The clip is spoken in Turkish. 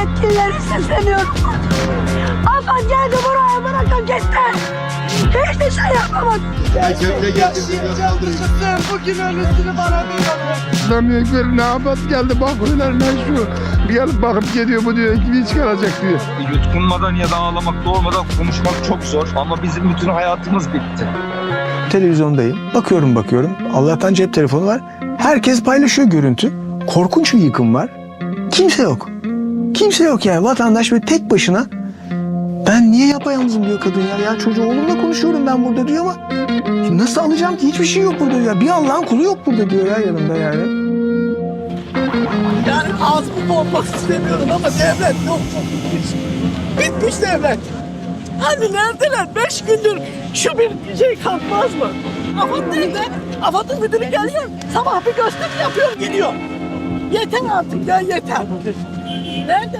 yetkililere sesleniyorum. Afan geldi buraya bırakın gitti. Hiç de şey yapamadı. Bugün ölüsünü bana bir Anlamıyor ne yapat geldi bakıyorlar ne şu. Bir gelip bakıp gidiyor bu diyor ekmeği çıkaracak diyor. Yutkunmadan ya da ağlamakta olmadan konuşmak çok zor. Ama bizim bütün hayatımız bitti. Televizyondayım. Bakıyorum bakıyorum. Allah'tan cep telefonu var. Herkes paylaşıyor görüntü. Korkunç bir yıkım var. Kimse yok. Kimse yok yani. Vatandaş böyle tek başına ben niye yapayalnızım diyor kadın ya. Ya çocuğu oğlumla konuşuyorum ben burada diyor ama nasıl alacağım ki hiçbir şey yok burada ya. Bir Allah'ın kulu yok burada diyor ya yanımda yani. Yani ağzımı boğmak istemiyorum ama devlet yok çok bitmiş. Bitmiş devlet. Hani neredeler? Beş gündür şu bir şey kalkmaz mı? Afat nerede? Afat'ın müdürü geliyor. Sabah bir gösteri yapıyor gidiyor. Yeter artık ya yeter. Nerede?